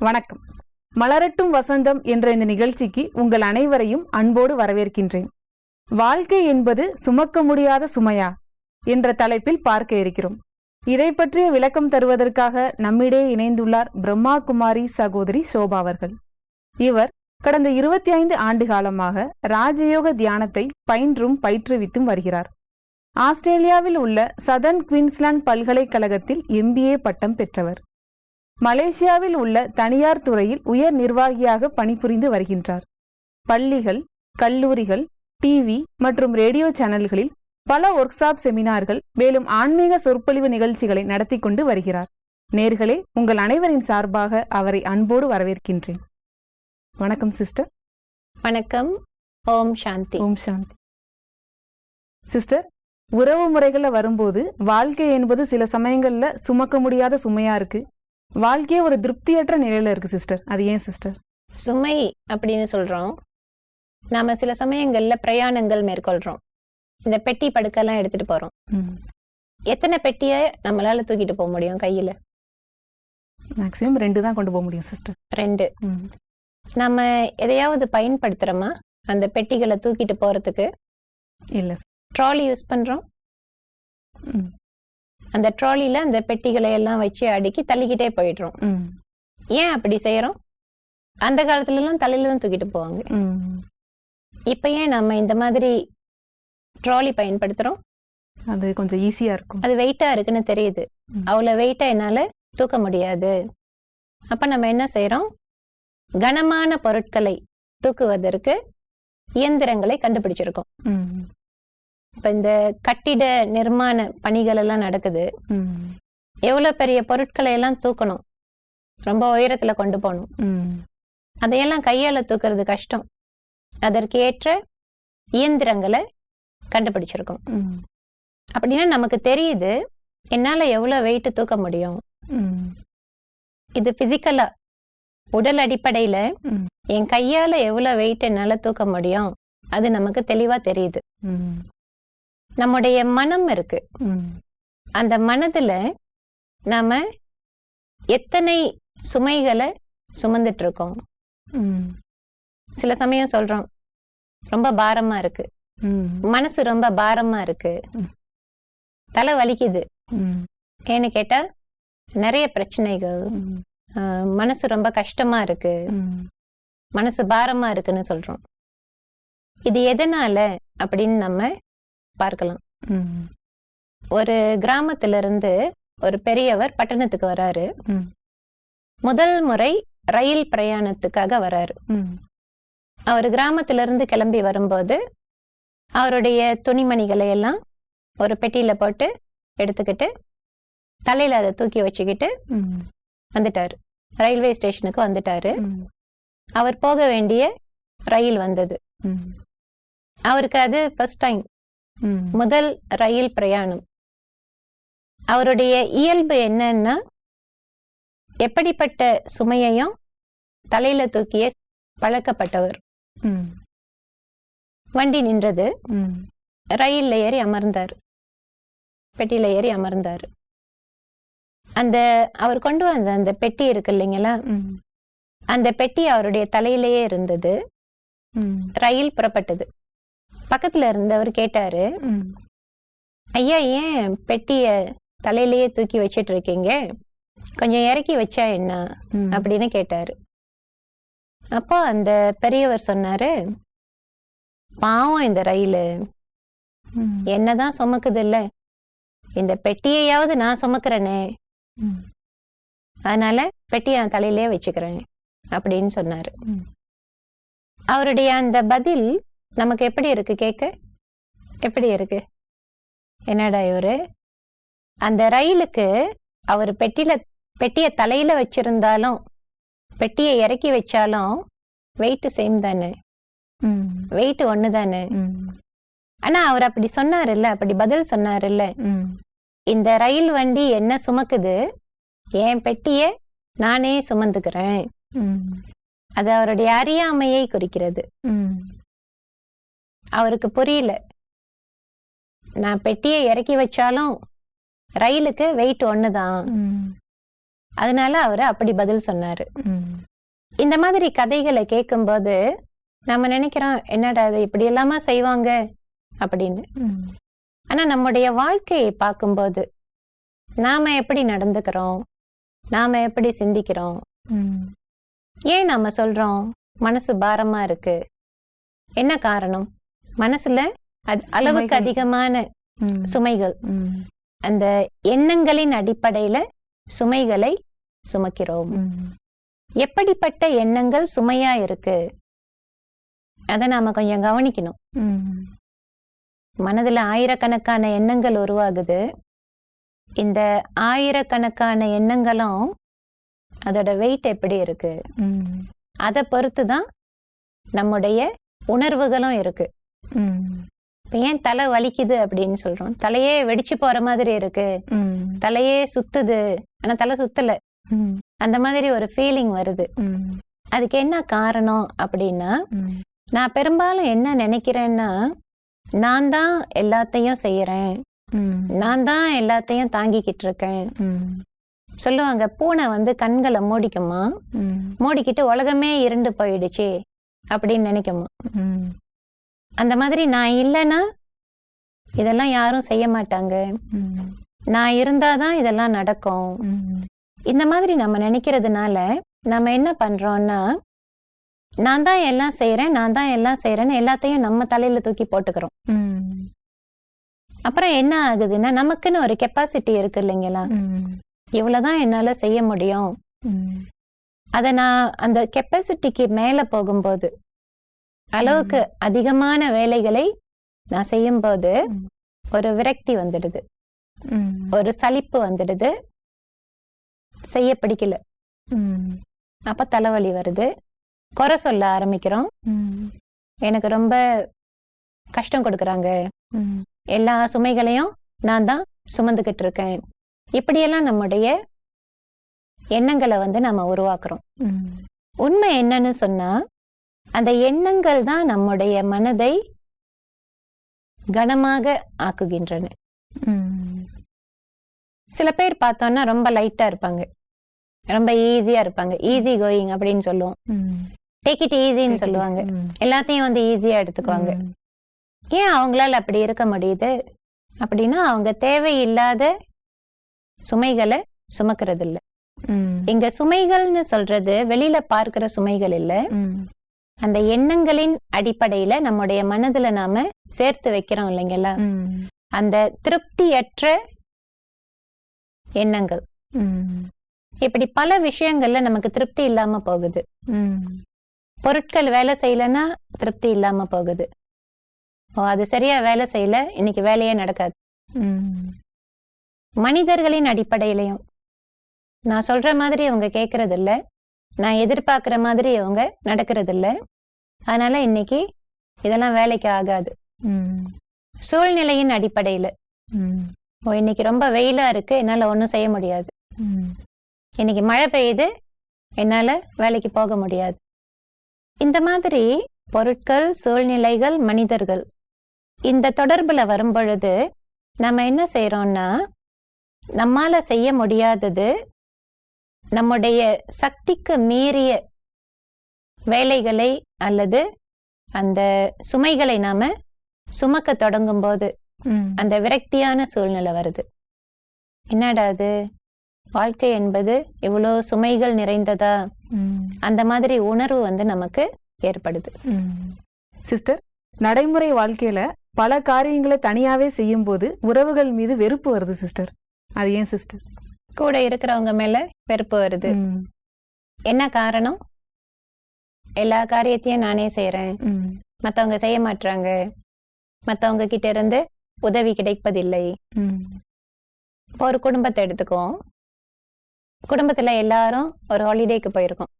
வணக்கம். மலரட்டும் வசந்தம் என்ற இந்த நிகழ்ச்சிக்கு உங்கள் அனைவரையும் அன்போடு வரவேற்கின்றேன். வாழ்க்கை என்பது சுமக்க முடியாத சுமையா? என்ற தலைப்பில் பார்க்க இருக்கிறோம். இதை பற்றிய விளக்கம் தருவதற்காக நம்மிடையே இணைந்துள்ளார் பிரம்மா குமாரி சகோதரி சோபா அவர்கள். இவர் கடந்த இருபத்தி ஐந்து ஆண்டு காலமாக ராஜயோக தியானத்தை பயின்றும் பயிற்றுவித்தும் வருகிறார். ஆஸ்திரேலியாவில் உள்ள சதர்ன் குயின்ஸ்லாந்து பல்கலைக்கழகத்தில் எம்பிஏ பட்டம் பெற்றவர். மலேசியாவில் உள்ள தனியார் துறையில் உயர் நிர்வாகியாக பணிபுரிந்து வருகின்றார். பள்ளிகள் கல்லூரிகள் டிவி மற்றும் ரேடியோ சேனல்களில் பல ஒர்க்ஷாப் செமினார்கள் மேலும் ஆன்மீக சொற்பொழிவு நிகழ்ச்சிகளை நடத்தி கொண்டு வருகிறார். நேர்களே உங்கள் அனைவரின் சார்பாக அவரை அன்போடு வரவேற்கின்றேன். வணக்கம் சிஸ்டர். வணக்கம். ஓம் சாந்தி. ஓம் சாந்தி. சிஸ்டர் உறவு முறைகள்ல வரும்போது வாழ்க்கை என்பது சில சமயங்கள்ல சுமக்க முடியாத சுமையா இருக்கு? வாழ்க்கையே ஒரு திருப்தியற்ற நிலையில இருக்கு சிஸ்டர் அது ஏன் சிஸ்டர் சுமை அப்படின்னு சொல்றோம். நாம சில சமயங்கள்ல பிரயாணங்கள் மேற்கொள்றோம். இந்த பெட்டி படுக்கெல்லாம் எடுத்துட்டு போறோம். எத்தனை பெட்டிய நம்மளால தூக்கிட்டு போக முடியும் கையில? மேக்ஸிமம் ரெண்டு தான் கொண்டு போக முடியும் சிஸ்டர் ரெண்டு. நம்ம எதையாவது பயன்படுத்துறோமா? அந்த பெட்டிகளை தூக்கிட்டு போறதுக்கு? இல்ல ட்ராலி யூஸ் பண்றோம்? ம். அந்த ட்ராலில அந்த பெட்டிகளை எல்லாம் வச்சு அடுக்கி தள்ளிக்கிட்டே போயிடுறோம். ஏன் அப்படி செய்யறோம் அந்த காலத்துல எல்லாம் தலையில தான் தூக்கிட்டு போவாங்க. இப்ப ஏன் நம்ம இந்த மாதிரி ட்ராலி பயன்படுத்துறோம்? அது கொஞ்சம் ஈஸியா இருக்கும். அது வெயிட்டா இருக்குன்னு தெரியுது. அவ்வளவு வெயிட்டா என்னால தூக்க முடியாது. அப்ப நம்ம என்ன செய்றோம்? கனமான பொருட்களை தூக்குவதற்கு இயந்திரங்களை கண்டுபிடிச்சிருக்கோம். இப்ப இந்த கட்டிட நிர்மாண பணிகள் எல்லாம் நடக்குது. எவ்வளவு பெரிய பொருட்களை எல்லாம் தூக்கணும் ரொம்ப உயரத்துல கொண்டு போகணும். அதையெல்லாம் கையால தூக்குறது கஷ்டம் அதற்கு ஏற்ற இயந்திரங்களை கண்டுபிடிச்சிருக்கோம். அப்படின்னா நமக்கு தெரியுது என்னால எவ்வளவு வெயிட் தூக்க முடியும். இது பிசிக்கலா உடல் அடிப்படையில. என் கையால எவ்வளவு வெயிட் என்னால தூக்க முடியும் அது நமக்கு தெளிவா தெரியுது. நம்முடைய மனம் இருக்கு. அந்த மனதுல நாம எத்தனை சுமைகளை சுமந்துட்டு இருக்கோம். சில சமயம் சொல்றோம் ரொம்ப பாரமா இருக்கு. மனசு ரொம்ப பாரமா இருக்கு. தலை வலிக்குது. ஏன்னு கேட்டா நிறைய பிரச்சனைகள் மனசு ரொம்ப கஷ்டமா இருக்கு. மனசு பாரமா இருக்குன்னு சொல்றோம் இது எதனால அப்படின்னு நம்ம பார்க்கலாம். ஒரு கிராமத்துல இருந்து ஒரு பெரியவர் பட்டணத்துக்கு வராரு. முதல் முறை ரயில் பிரயாணத்துக்காக வராரு. அவர் கிராமத்துல இருந்து கிளம்பி வரும்போது அவருடைய துணிமணிகளை எல்லாம் ஒரு பெட்டியில போட்டு எடுத்துக்கிட்டு தலையில அதை தூக்கி வச்சுக்கிட்டு. வந்துட்டாரு ரயில்வே ஸ்டேஷனுக்கு வந்துட்டாரு. அவர் போக வேண்டிய ரயில் வந்தது. அவருக்கு அது ஃபர்ஸ்ட் டைம். முதல் ரயில் பிரயாணம். அவருடைய இயல்பு என்னன்னா எப்படிப்பட்ட சுமையையும் தலையில தூக்கிய பழக்கப்பட்டவர். வண்டி நின்றது. ரயில்ல ஏறி அமர்ந்தார். பெட்டியில ஏறி அமர்ந்தார். அந்த அவர் கொண்டு வந்த அந்த பெட்டி இருக்கு இல்லைங்களா. அந்த பெட்டி அவருடைய தலையிலேயே இருந்தது. ரயில் புறப்பட்டது. பக்கத்துல இருந்தவர் கேட்டாரு. ஐயா ஏன் பெட்டிய தலையிலேயே தூக்கி வச்சிட்டு இருக்கீங்க கொஞ்சம் இறக்கி வச்சா என்ன. அப்படின்னு கேட்டாரு அப்போ அந்த பெரியவர் சொன்னாரு பாவம் இந்த ரயிலு. என்னதான் சுமக்குது இல்ல இந்த பெட்டியையாவது நான் சுமக்கிறேனே. அதனால பெட்டியை நான் தலையிலே வச்சுக்கிறேன் அப்படின்னு சொன்னாரு. அவருடைய அந்த பதில் நமக்கு எப்படி இருக்கு கேட்க எப்படி இருக்கு என்னடா இவரு அந்த ரயிலுக்கு அவர் பெட்டியில பெட்டிய தலையில வச்சிருந்தாலும் பெட்டியை இறக்கி வச்சாலும் வெயிட் சேம் தானே. வெயிட் ஒன்று தானே ம். ஆனா அவர் அப்படி சொன்னாருல்ல அப்படி பதில் சொன்னாருல்ல ம். இந்த ரயில் வண்டி என்ன சுமக்குது என் பெட்டிய நானே சுமந்துக்கிறேன். அது அவருடைய அறியாமையை குறிக்கிறது ம். அவருக்கு புரியல. நான் பெட்டியை இறக்கி வச்சாலும் ரயிலுக்கு வெயிட் ஒண்ணுதான். ம். அதனால அவர் அப்படி பதில் சொன்னாரு. இந்த மாதிரி கதைகளை கேட்கும்போது நம்ம நினைக்கிறோம் என்னடா இது இப்படி எல்லாமா செய்வாங்க? அப்படின்னு. ஆனா நம்முடைய வாழ்க்கையை பார்க்கும்போது நாம எப்படி நடந்துக்கிறோம்? நாம எப்படி சிந்திக்கிறோம்? ஏன் நாம சொல்றோம் மனசு பாரமா இருக்கு? என்ன காரணம்? மனசுல அளவுக்கு. அதிகமான சுமைகள். அந்த எண்ணங்களின் அடிப்படையில சுமைகளை சுமக்கிறோம். எப்படிப்பட்ட எண்ணங்கள் சுமையா இருக்கு? அத நாம கொஞ்சம் கவனிக்கணும். மனதுல ஆயிரக்கணக்கான எண்ணங்கள் உருவாகுது. இந்த ஆயிரக்கணக்கான எண்ணங்களும் அதோட வெயிட் எப்படி இருக்கு? அதை பொறுத்து தான் நம்முடைய உணர்வுகளும் இருக்கு. ஏன் தலை வலிக்குது அப்படின்னு சொல்றோம். தலையே வெடிச்சு போற மாதிரி இருக்கு. தலையே சுத்துது. ஆனா தலை சுத்தல. அந்த மாதிரி ஒரு ஃபீலிங் வருது. அதுக்கு என்ன காரணம் அப்படின்னா நான் பெரும்பாலும் என்ன நினைக்கிறேன்னா நான் தான் எல்லாத்தையும் செய்யறேன் நான் தான் எல்லாத்தையும் தாங்கிக்கிட்டு இருக்கேன். சொல்லுவாங்க பூனை வந்து கண்களை மூடிக்குமா? மூடிக்கிட்டு உலகமே இருண்டு போயிடுச்சு அப்படின்னு நினைக்குமா? அந்த மாதிரி நான் இல்லைன்னா இதெல்லாம் யாரும் செய்ய மாட்டாங்க. நான் இருந்தாதான் இதெல்லாம் நடக்கும். இந்த மாதிரி நம்ம நினைக்கிறதுனால நம்ம என்ன பண்றோம்னா நான் தான் எல்லாம் செய்யறேன் நான் தான் எல்லாம் செய்யறேன்னு எல்லாத்தையும் நம்ம தலையில தூக்கி போட்டுக்கிறோம். அப்புறம் என்ன ஆகுதுன்னா நமக்குன்னு ஒரு கெப்பாசிட்டி இருக்கு இல்லைங்களா? இவ்வளவுதான் என்னால செய்ய முடியும். அத நான் அந்த கெப்பாசிட்டிக்கு மேல போகும்போது அளவுக்கு அதிகமான வேலைகளை நான் செய்யும்போது ம். ஒரு விரக்தி வந்துடுது. ஒரு சலிப்பு வந்துடுது. செய்ய பிடிக்கல. அப்ப தலைவலி வருது. குறை சொல்ல ஆரம்பிக்கிறோம். எனக்கு ரொம்ப கஷ்டம் கொடுக்கறாங்க. எல்லா சுமைகளையும் நான் தான் சுமந்துகிட்டு இருக்கேன். இப்படியெல்லாம் நம்முடைய எண்ணங்களை வந்து நம்ம உருவாக்குறோம். உண்மை என்னன்னு சொன்னா அந்த எண்ணங்கள் தான் நம்முடைய மனதை கனமாக ஆக்குகின்றன. சில பேர் பார்த்தோம்னா ரொம்ப லைட்டா இருப்பாங்க. ரொம்ப ஈஸியா இருப்பாங்க. ஈஸி கோயிங் அப்படின்னு சொல்லுவோம். டேக் இட் ஈஸின்னு சொல்லுவாங்க. எல்லாத்தையும் வந்து ஈஸியா எடுத்துக்குவாங்க. ஏன் அவங்களால அப்படி இருக்க முடியுது? அப்படின்னா அவங்க தேவையில்லாத சுமைகளை சுமக்கிறது இல்ல இங்க சுமைகள்னு சொல்றது வெளியில பார்க்கிற சுமைகள் இல்ல. அந்த எண்ணங்களின் அடிப்படையில நம்முடைய மனதுல நாம சேர்த்து வைக்கிறோம் இல்லைங்களா? அந்த திருப்தியற்ற எண்ணங்கள். இப்படி பல விஷயங்கள்ல நமக்கு திருப்தி இல்லாம போகுது. பொருட்கள் வேலை செய்யலன்னா திருப்தி இல்லாம போகுது. ஓ அது சரியா வேலை செய்யல இன்னைக்கு வேலையே நடக்காது. மனிதர்களின் அடிப்படையிலையும் நான் சொல்ற மாதிரி அவங்க கேக்குறது இல்லை நான் எதிர்பார்க்கிற மாதிரி அவங்க நடக்கிறது இல்ல அதனால இன்னைக்கு இதெல்லாம் வேலைக்கு ஆகாது. சூழ்நிலையின் அடிப்படையில. ஓ இன்னைக்கு ரொம்ப வெயிலா இருக்கு என்னால ஒண்ணும் செய்ய முடியாது. இன்னைக்கு மழை பெய்யுது என்னால வேலைக்கு போக முடியாது. இந்த மாதிரி பொருட்கள் சூழ்நிலைகள் மனிதர்கள் இந்த தொடர்புல வரும் பொழுது நம்ம என்ன செய்யறோம்னா நம்மால செய்ய முடியாதது நம்முடைய சக்திக்கு மீறிய வேலைகளை அல்லது அந்த சுமைகளை நாம சுமக்க தொடங்கும் போது அந்த விரக்தியான சூழ்நிலை வருது. என்னடா அது? வாழ்க்கை என்பது இவ்வளோ சுமைகள் நிறைந்ததா? அந்த மாதிரி உணர்வு வந்து நமக்கு ஏற்படுது. சிஸ்டர் நடைமுறை வாழ்க்கையில பல காரியங்களை தனியாவே செய்யும்போது உறவுகள் மீது வெறுப்பு வருது சிஸ்டர். அது ஏன் சிஸ்டர்? கூட இருக்கிறவங்க மேல வெறுப்பு வருது. என்ன காரணம்? எல்லா காரியத்தையும் நானே செய்யறேன் மத்தவங்க செய்ய மாட்றாங்க. மத்தவங்க கிட்ட இருந்து உதவி கிடைப்பதில்லை. இப்போ ஒரு குடும்பத்தை எடுத்துக்குவோம். குடும்பத்துல எல்லாரும் ஒரு ஹாலிடேக்கு போயிருக்கோம்.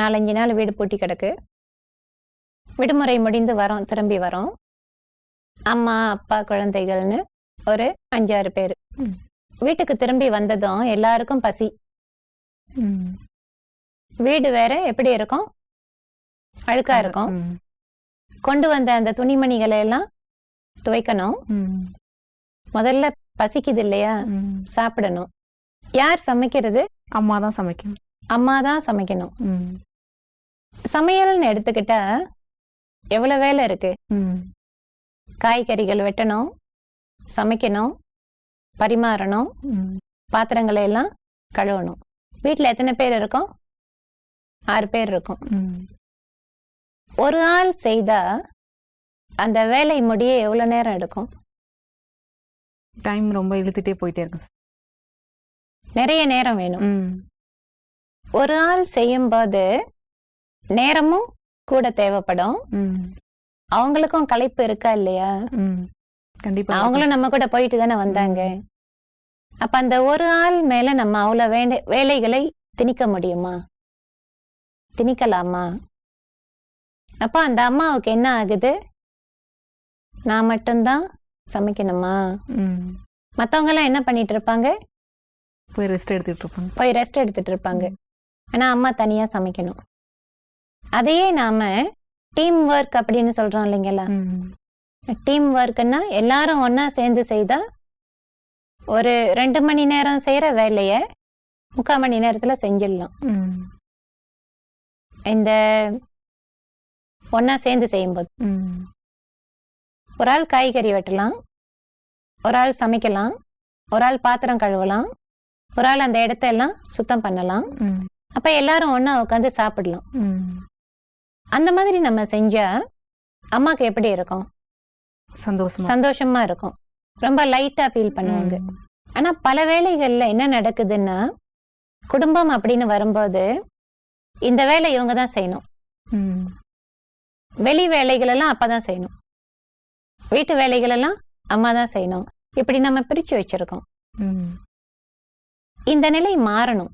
நாலஞ்சு நாள் வீடு பூட்டி கிடக்கு. விடுமுறை முடிந்து வரோம் திரும்பி வரோம். அம்மா அப்பா குழந்தைகள்னு ஒரு அஞ்சாறு பேர். வீட்டுக்கு திரும்பி வந்ததும் எல்லாருக்கும் பசி. வீடு வேற எப்படி இருக்கும்? அழுக்கா இருக்கும். கொண்டு வந்த அந்த துணிமணிகளை எல்லாம் துவைக்கணும். முதல்ல பசிக்குது இல்லையா? சாப்பிடணும். யார் சமைக்கிறது? அம்மா தான் சமைக்கணும். அம்மா தான் சமைக்கணும். சமையல்னு எடுத்துக்கிட்டா எவ்வளவு வேலை இருக்கு? காய்கறிகள் வெட்டணும் சமைக்கணும் பரிமாறணும். பாத்திரங்களை எல்லாம் கழுவணும். வீட்டில் எத்தனை பேர் இருக்கோம்? ஆறு பேர் இருக்கோம். ஒரு ஆள் செய்தா அந்த வேலை முடிய எவ்வளவு நேரம் எடுக்கும்? டைம் ரொம்ப இழுத்துட்டே போயிட்டே இருக்கு. நிறைய நேரம் வேணும். ஒரு ஆள் செய்யும்போது நேரமும் கூட தேவைப்படும். அவங்களுக்கும் களைப்பு இருக்கா இல்லையா? கண்டிப்பா. அவங்களும் நம்ம கூட போயிட்டு தானே வந்தாங்க. அப்ப அந்த ஒரு ஆள் மேல நம்ம அவ்வளவு வேண்ட வேலைகளை திணிக்க முடியுமா? திணிக்கலாமா? அப்ப அந்த அம்மாவுக்கு என்ன ஆகுது? நான் மட்டும்தான் சமைக்கணுமா? ம். மத்தவங்க எல்லாம் என்ன பண்ணிட்டு இருப்பாங்க? போய் ரெஸ்ட் எடுத்துட்டு இருப்பாங்க. போய் ரெஸ்ட் எடுத்துட்டு இருப்பாங்க. ஆனா அம்மா தனியா சமைக்கணும். அதையே நாம டீம் ஒர்க் அப்படின்னு சொல்றோம் இல்லைங்களா? டீம் ஒர்க்குன்னா எல்லாரும் ஒண்ணா சேர்ந்து செய்தா ஒரு ரெண்டு மணி நேரம் செய்யற வேலைய முக்கால் மணி நேரத்துல செஞ்சிடலாம். இந்த ஒண்ணா சேர்ந்து செய்யும்போது. ஒரு ஆள் காய்கறி வெட்டலாம் ஒரு ஆள் சமைக்கலாம் ஒரு ஆள் பாத்திரம் கழுவலாம் ஒரு ஆள் அந்த இடத்த எல்லாம் சுத்தம் பண்ணலாம். அப்ப எல்லாரும் ஒண்ணா உட்காந்து சாப்பிடலாம். அந்த மாதிரி நம்ம செஞ்சா அம்மாக்கு எப்படி இருக்கும்? சந்தோஷமா. சந்தோஷமா இருக்கும். ரொம்ப லைட்டா ஃபீல் பண்ணுவாங்க. ஆனா பல வேளைகள்ல என்ன நடக்குதுன்னா குடும்பம் அப்படின்னு வரும்போது இந்த வேலை இவங்க தான் செய்யணும். வெளி வேலைகள் எல்லாம் அப்பதான் செய்யணும். வீட்டு வேலைகள் எல்லாம் அம்மா தான் செய்யணும். இப்படி நம்ம பிரிச்சு வச்சிருக்கோம். இந்த நிலை மாறணும்.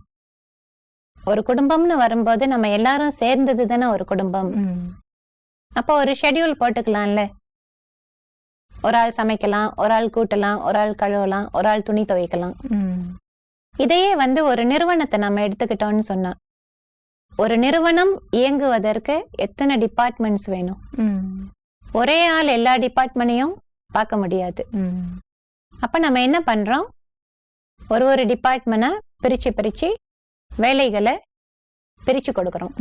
ஒரு குடும்பம்னு வரும்போது நம்ம எல்லாரும் சேர்ந்தது தானே ஒரு குடும்பம். அப்போ ஒரு ஷெட்யூல் போட்டுக்கலாம்ல. ஒரு ஆள் சமைக்கலாம் ஒரு ஆள் கூட்டலாம் ஒரு ஆள் கழுவலாம் ஒரு ஆள் துணி துவைக்கலாம். ம். இதையே வந்து ஒரு நிறுவனத்தை நம்ம எடுத்துக்கிட்டோம்னு சொன்னா ஒரு நிறுவனம் இயங்குவதற்கு எத்தனை டிபார்ட்மெண்ட்ஸ் வேணும்? ஒரே ஆள் எல்லா டிபார்ட்மெண்ட்டையும் பார்க்க முடியாது. அப்ப நம்ம என்ன பண்றோம்? ஒரு ஒரு டிபார்ட்மெண்ட்டா பிரிச்சு பிரிச்சு வேலைகளை பிரிச்சு கொடுக்கறோம்.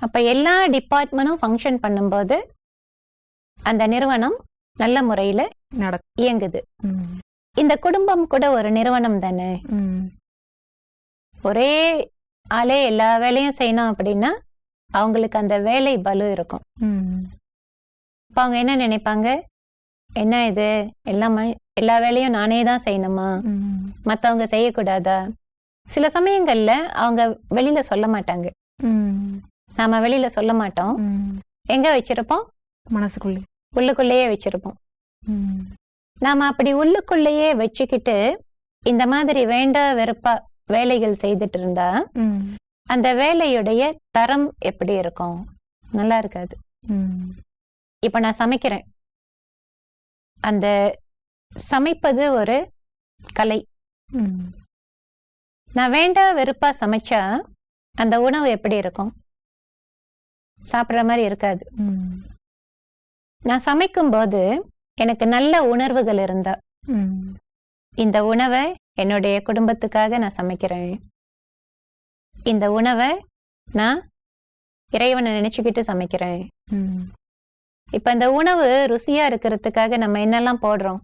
அப்ப எல்லா டிபார்ட்மெண்ட்டும் ஃபங்க்ஷன் பண்ணும்போது அந்த நிறுவனம் நல்ல முறையில நடக்கும் இயங்குது. இந்த குடும்பம் கூட ஒரு நிறுவனம் தானே? ஒரே ஆளே எல்லா வேலையும் செய்யணும் அப்படின்னா அவங்களுக்கு அந்த வேலை பலு இருக்கும். ம். அப்ப அவங்க என்ன நினைப்பாங்க? என்ன இது? எல்லாமே எல்லா வேலையும் நானே தான் செய்யணுமா? ம். மத்தவங்க செய்யக்கூடாதா? சில சமயங்கள்ல அவங்க வெளியில சொல்ல மாட்டாங்க. நாம வெளியில சொல்ல மாட்டோம். எங்க வச்சிருப்போம்? மனசுக்குள்ளே. உள்ளுக்குள்ளேயே வச்சிருப்போம். நாம அப்படி உள்ளுக்குள்ளேயே வச்சுக்கிட்டு இந்த மாதிரி வேண்ட வெறுப்பா வேலைகள் செய்துட்டு இருந்தா அந்த வேலையுடைய தரம் எப்படி இருக்கும்? நல்லா இருக்காது. இப்ப நான் சமைக்கிறேன். அந்த சமைப்பது ஒரு கலை. நான் வேண்டா வெறுப்பா சமைச்சா அந்த உணவு எப்படி இருக்கும்? சாப்பிடுற மாதிரி இருக்காது. நான் சமைக்கும்போது எனக்கு நல்ல உணர்வுகள் இருந்தா. இந்த உணவை என்னுடைய குடும்பத்துக்காக நான் சமைக்கிறேன். இந்த உணவை நான் இறைவனை நினைச்சுக்கிட்டு சமைக்கிறேன். இப்ப இந்த உணவு ருசியா இருக்கிறதுக்காக நம்ம என்னெல்லாம் போடுறோம்?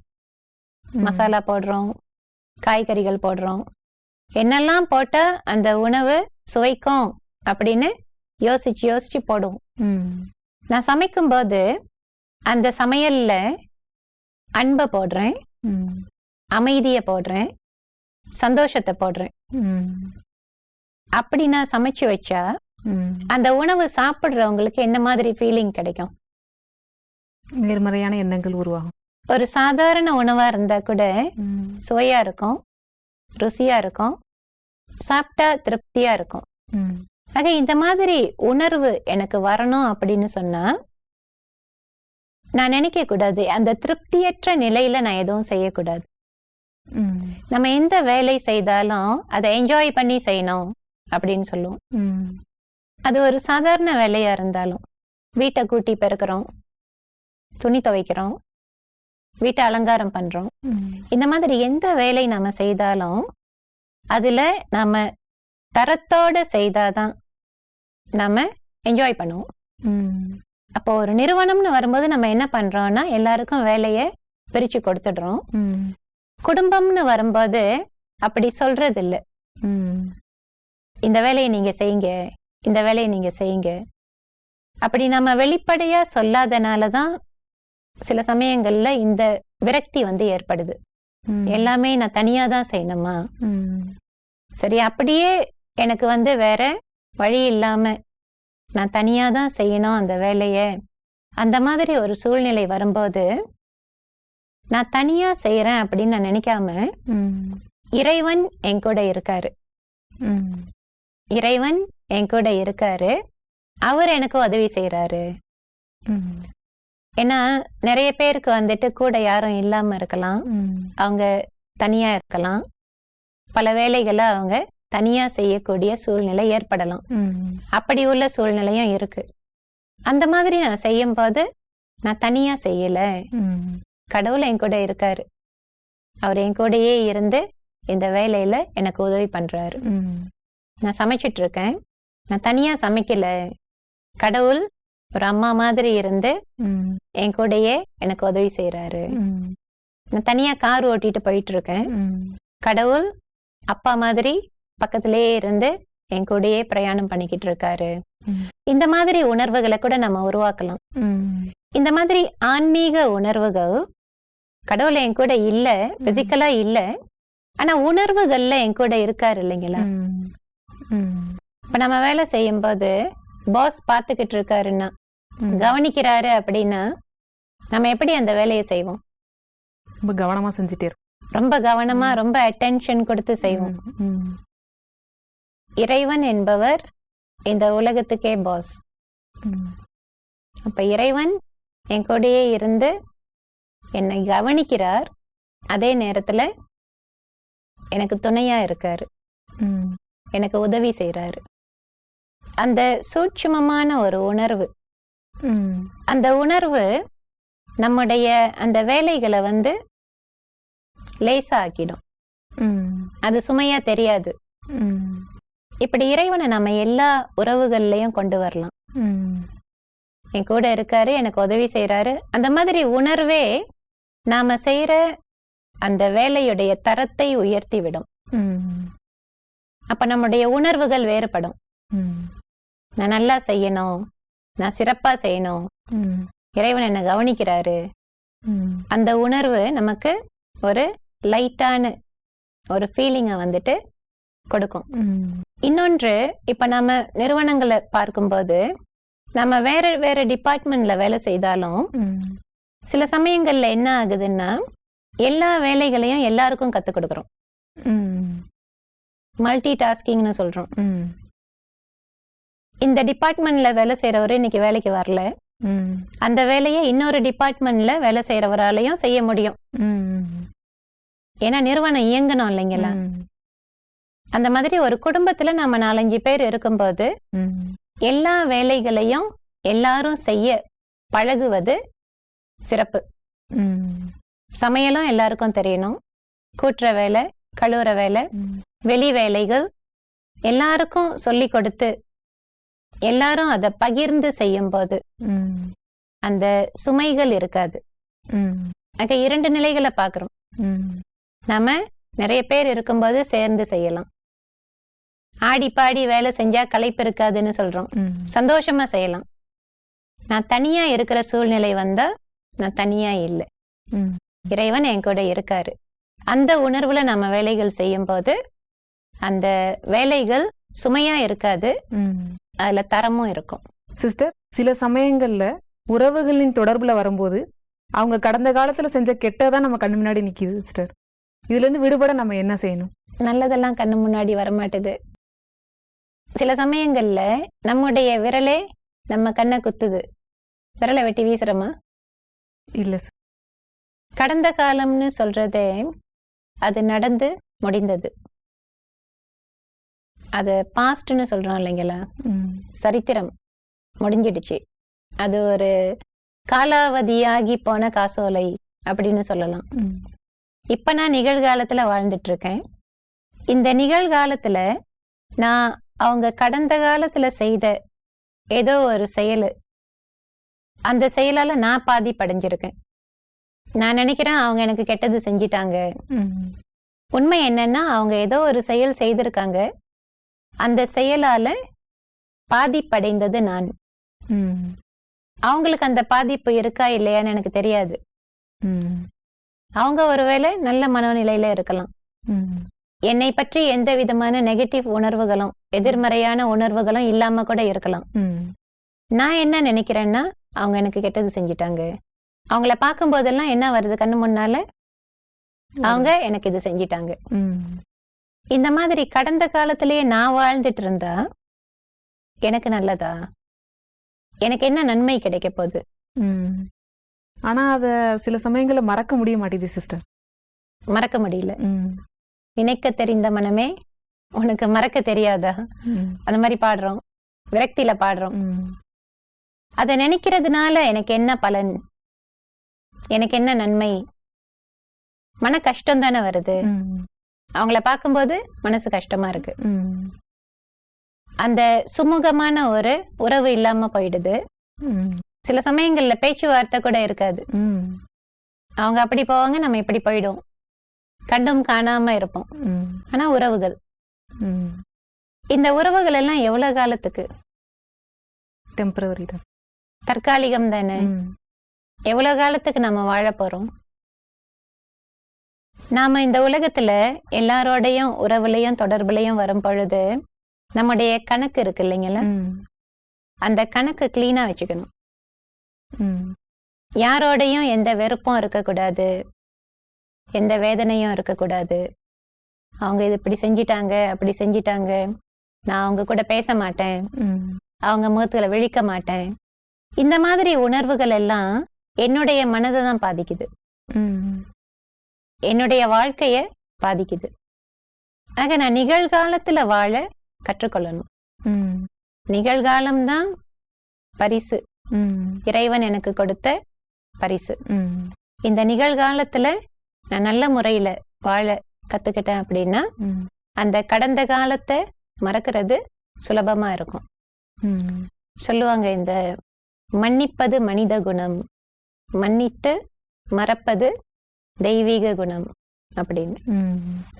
மசாலா போடுறோம் காய்கறிகள் போடுறோம். என்னெல்லாம் போட்டா அந்த உணவு சுவைக்கும் அப்படின்னு யோசிச்சு யோசிச்சு போடுவோம். நான் சமைக்கும்போது அந்த சமையல்ல அன்பை போடுறேன். அமைதியை போடுறேன். சந்தோஷத்தை போடுறேன். அப்படி நான் சமைச்சு வச்சா அந்த உணவு சாப்பிடுறவங்களுக்கு என்ன மாதிரி ஃபீலிங் கிடைக்கும்? நேர்மறையான எண்ணங்கள் உருவாகும். ஒரு சாதாரண உணவா இருந்தா கூட சுவையா இருக்கும் ருசியா இருக்கும் சாப்பிட்டா திருப்தியா இருக்கும். ஆக இந்த மாதிரி உணர்வு எனக்கு வரணும் அப்படின்னு சொன்னா நான் நினைக்க கூடாது. அந்த திருப்தியற்ற நிலையில நான் எதுவும் செய்யக்கூடாது. நம்ம எந்த வேலை செய்தாலும் அதை என்ஜாய் பண்ணி செய்யணும் அப்படின்னு சொல்லுவோம். அது ஒரு சாதாரண வேலையா இருந்தாலும் வீட்டை கூட்டி பெருக்கிறோம் துணி துவைக்கிறோம் வீட்டை அலங்காரம் பண்றோம். இந்த மாதிரி எந்த வேலை நாம செய்தாலும் அதுல நாம தரத்தோட செய்தாதான் நாம என்ஜாய் பண்ணுவோம். அப்போ ஒரு நிறுவனம்னு வரும்போது நம்ம என்ன பண்றோம்னா எல்லாருக்கும் வேலையை பிரிச்சு கொடுத்துடுறோம். குடும்பம்னு வரும்போது அப்படி சொல்றது இல்ல. இந்த வேலையை நீங்க செய்யுங்க இந்த வேலையை நீங்க செய்யுங்க அப்படி நம்ம வெளிப்படையா சொல்லாதனால தான் சில சமயங்கள்ல இந்த விரக்தி வந்து ஏற்படுது. எல்லாமே நான் தனியா தான் செய்யணுமா. சரி அப்படியே எனக்கு வந்து வேற வழி இல்லாம நான் தனியா தான் செய்யணும் அந்த வேலைய அந்த மாதிரி ஒரு சூழ்நிலை வரும்போது நான் தனியா செய்யறேன் அப்படின்னு நான் நினைக்காம. இறைவன் என் கூட இருக்காரு ம். இறைவன் என் கூட இருக்காரு அவர் எனக்கு உதவி செய்யறாரு ம். ஏன்னா நிறைய பேருக்கு வந்துட்டு கூட யாரும் இல்லாம இருக்கலாம். அவங்க தனியா இருக்கலாம் பல வேலைகளை அவங்க தனியா செய்யக்கூடிய சூழ்நிலை ஏற்படலாம். அப்படி உள்ள சூழ்நிலையும் இருக்கு அந்த மாதிரி நான் செய்யும் போது நான் தனியா செய்யல. கடவுள் என் கூட இருக்காரு அவர் என் கூடயே இருந்து இந்த வேலையில எனக்கு உதவி பண்றாரு. நான் சமைச்சிட்டு இருக்கேன் நான் தனியா சமைக்கல கடவுள் ஒரு அம்மா மாதிரி இருந்து. என் கூடயே எனக்கு உதவி செய்யறாரு. நான் தனியா கார் ஓட்டிட்டு போயிட்டு இருக்கேன். கடவுள் அப்பா மாதிரி பக்கத்திலேயே இருந்து என் கூடயே பிரயாணம் பண்ணிக்கிட்டு இருக்காரு. இந்த மாதிரி உணர்வுகளை கூட நம்ம உருவாக்கலாம். இந்த மாதிரி ஆன்மீக உணர்வுகள் கடவுள் என் கூட இல்ல பிசிக்கலா இல்ல ஆனா உணர்வுகள்ல என் கூட இருக்காரு இல்லைங்களா. இப்ப நம்ம வேலை செய்யும் போது பாஸ் பாத்துக்கிட்டு இருக்காருன்னா. கவனிக்கிறாரு அப்படின்னா நம்ம எப்படி அந்த வேலையை செய்வோம் ரொம்ப கவனமா செஞ்சுட்டே இருக்கும் ரொம்ப கவனமா ரொம்ப அட்டென்ஷன் கொடுத்து செய்வோம். இறைவன் என்பவர் இந்த உலகத்துக்கே பாஸ். அப்ப இறைவன் என் கூடயே இருந்து என்னை கவனிக்கிறார் அதே நேரத்துல எனக்கு துணையா இருக்காரு. எனக்கு உதவி செய்றாரு அந்த சூட்சுமமான ஒரு உணர்வு. அந்த உணர்வு நம்முடைய அந்த வேலைகளை வந்து லேசா ஆக்கிடும். அது சுமையா தெரியாது. இப்படி இறைவனை நம்ம எல்லா உறவுகள்லயும் கொண்டு வரலாம். என் கூட இருக்காரு எனக்கு உதவி செய்றாரு அந்த மாதிரி உணர்வே நாம செய்யற அந்த வேலையுடைய தரத்தை உயர்த்தி விடும். அப்ப நம்முடைய உணர்வுகள் வேறுபடும். நான் நல்லா செய்யணும் நான் சிறப்பா செய்யணும். இறைவன் என்னை கவனிக்கிறாரு. அந்த உணர்வு நமக்கு ஒரு லைட்டான ஒரு ஃபீலிங்கை வந்துட்டு கொடுக்கும். இன்னொன்று இப்ப நம்ம நிறுவனங்களை பார்க்கும்போது நம்ம வேற வேற டிபார்ட்மெண்ட்ல வேலை செய்தாலும். சில சமயங்கள்ல என்ன ஆகுதுன்னா எல்லா வேலைகளையும் எல்லாருக்கும் கத்துக் கொடுக்குறோம். மல்டி டாஸ்கிங்னு சொல்றோம். இந்த டிபார்ட்மெண்ட்ல வேலை செய்யறவரு இன்னைக்கு வேலைக்கு வரல. அந்த வேலையை இன்னொரு டிபார்ட்மெண்ட்ல வேலை செய்யறவராலையும் செய்ய முடியும். ஏன்னா நிறுவனம் இயங்கணும் இல்லைங்களா. அந்த மாதிரி ஒரு குடும்பத்துல நம்ம நாலஞ்சு பேர் இருக்கும்போது. எல்லா வேலைகளையும் எல்லாரும் செய்ய பழகுவது சிறப்பு. சமையலும் எல்லாருக்கும் தெரியணும் கூட்டுற வேலை கழுவுற வேலை. வெளி வேலைகள் எல்லாருக்கும் சொல்லி கொடுத்து எல்லாரும் அதை பகிர்ந்து செய்யும்போது ம். அந்த சுமைகள் இருக்காது ம். அங்க இரண்டு நிலைகளை பார்க்குறோம் ம். நாம நிறைய பேர் இருக்கும்போது சேர்ந்து செய்யலாம் ஆடி பாடி வேலை செஞ்சா களைப்பு இருக்காதுன்னு சொல்றோம். சந்தோஷமா செய்யலாம். நான் தனியா இருக்கிற சூழ்நிலை வந்தா நான் தனியா இல்லை. இறைவன் என் கூட இருக்காரு. அந்த உணர்வுல நம்ம வேலைகள் செய்யும் போது அந்த வேலைகள் சுமையா இருக்காது. அதுல தரமும் இருக்கும். சிஸ்டர் சில சமயங்கள்ல உறவுகளின் தொடர்புல வரும்போது அவங்க கடந்த காலத்துல செஞ்ச கெட்டதான் நம்ம கண்ணு முன்னாடி நிக்குது சிஸ்டர். இதுல இருந்து விடுபட நம்ம என்ன செய்யணும்? நல்லதெல்லாம் கண்ணு முன்னாடி வரமாட்டுது. சில சமயங்கள்ல நம்முடைய விரலே நம்ம கண்ணை குத்துது. விரலை வெட்டி வீசுறோமா? இல்ல சார். கடந்த காலம்னு சொல்றதே அது நடந்து முடிந்தது. அது பாஸ்ட்னு சொல்றோம் இல்லைங்களா. சரித்திரம் முடிஞ்சிடுச்சு. அது ஒரு காலாவதியாகி போன காசோலை அப்படின்னு சொல்லலாம். இப்ப நான் நிகழ்காலத்துல வாழ்ந்துட்டு இருக்கேன். இந்த நிகழ்காலத்துல நான் அவங்க கடந்த காலத்துல செய்த ஏதோ ஒரு செயல். அந்த செயலால நான் பாதிப்படைஞ்சிருக்கேன் நான் நினைக்கிறேன் அவங்க எனக்கு கெட்டது செஞ்சிட்டாங்க. உண்மை என்னன்னா அவங்க ஏதோ ஒரு செயல் செய்திருக்காங்க. அந்த செயலால பாதிப்படைந்தது நான். அவங்களுக்கு அந்த பாதிப்பு இருக்கா இல்லையான்னு எனக்கு தெரியாது. அவங்க ஒருவேளை நல்ல மனநிலையில இருக்கலாம். என்னை பற்றி எந்த விதமான நெகட்டிவ் உணர்வுகளும் எதிர்மறையான உணர்வுகளும் இல்லாம கூட இருக்கலாம். நான் என்ன நினைக்கிறேன்னா அவங்க எனக்கு கெட்டது செஞ்சிட்டாங்க. அவங்கள பார்க்கும் போதெல்லாம் என்ன வருது கண்ணு முன்னால? அவங்க எனக்கு இது செஞ்சிட்டாங்க. இந்த மாதிரி கடந்த காலத்திலேயே நான் வாழ்ந்துட்டு இருந்தா எனக்கு நல்லதா? எனக்கு என்ன நன்மை கிடைக்க போகுது? ஆனா அத சில சமயங்கள்ல மறக்க முடிய மாட்டேங்குது சிஸ்டர் மறக்க முடியல. நினைக்க தெரிந்த மனமே உனக்கு மறக்க தெரியாதா? அந்த மாதிரி பாடுறோம். விரக்தியில பாடுறோம். அதை நினைக்கிறதுனால எனக்கு என்ன பலன்? எனக்கு என்ன நன்மை? மன கஷ்டம் தானே வருது. அவங்கள பார்க்கும்போது மனசு கஷ்டமா இருக்கு. அந்த சுமூகமான ஒரு உறவு இல்லாம போயிடுது. சில சமயங்கள்ல பேச்சுவார்த்தை கூட இருக்காது. அவங்க அப்படி போவாங்க நம்ம இப்படி போயிடுவோம். கண்டும் காணாம இருப்போம். ஆனா உறவுகள். இந்த உறவுகள் எல்லாம் எவ்வளவு காலத்துக்கு? டெம்பரவரி தான். தற்காலிகம் தானே? எவ்வளவு காலத்துக்கு நம்ம வாழ போறோம்? நாம இந்த உலகத்துல எல்லாரோடையும் உறவுலையும் தொடர்புலையும் வரும் பொழுது நம்முடைய கணக்கு இருக்கு இல்லைங்களா? அந்த கணக்கு கிளீனா வச்சுக்கணும். யாரோடையும் எந்த வெறுப்பும் இருக்கக்கூடாது. எந்த வேதனையும் இருக்கக்கூடாது. அவங்க இது இப்படி செஞ்சிட்டாங்க அப்படி செஞ்சிட்டாங்க. நான் அவங்க கூட பேச மாட்டேன். அவங்க முகத்துல விழிக்க மாட்டேன். இந்த மாதிரி உணர்வுகள் எல்லாம் என்னுடைய மனதை தான் பாதிக்குது. என்னுடைய வாழ்க்கைய பாதிக்குது. ஆக நான் நிகழ்காலத்துல வாழ கற்றுக்கொள்ளணும். நிகழ்காலம்தான் பரிசு. இறைவன் எனக்கு கொடுத்த பரிசு. இந்த நிகழ்காலத்துல நான் நல்ல முறையில வாழ கத்துக்கிட்டேன் அப்படின்னா அந்த கடந்த காலத்தை மறக்கிறது சுலபமா இருக்கும். சொல்லுவாங்க இந்த மன்னிப்பது மனித குணம் மன்னித்து மறப்பது தெய்வீக குணம் அப்படின்னு.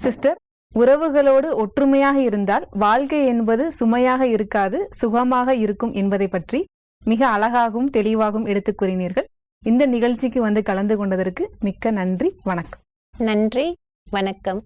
சிஸ்டர் உறவுகளோடு ஒற்றுமையாக இருந்தால் வாழ்க்கை என்பது சுமையாக இருக்காது சுகமாக இருக்கும் என்பதை பற்றி மிக அழகாகவும் தெளிவாகவும் எடுத்துக் கூறினீர்கள். இந்த நிகழ்ச்சிக்கு வந்து கலந்து கொண்டதற்கு மிக்க நன்றி வணக்கம். நன்றி வணக்கம்.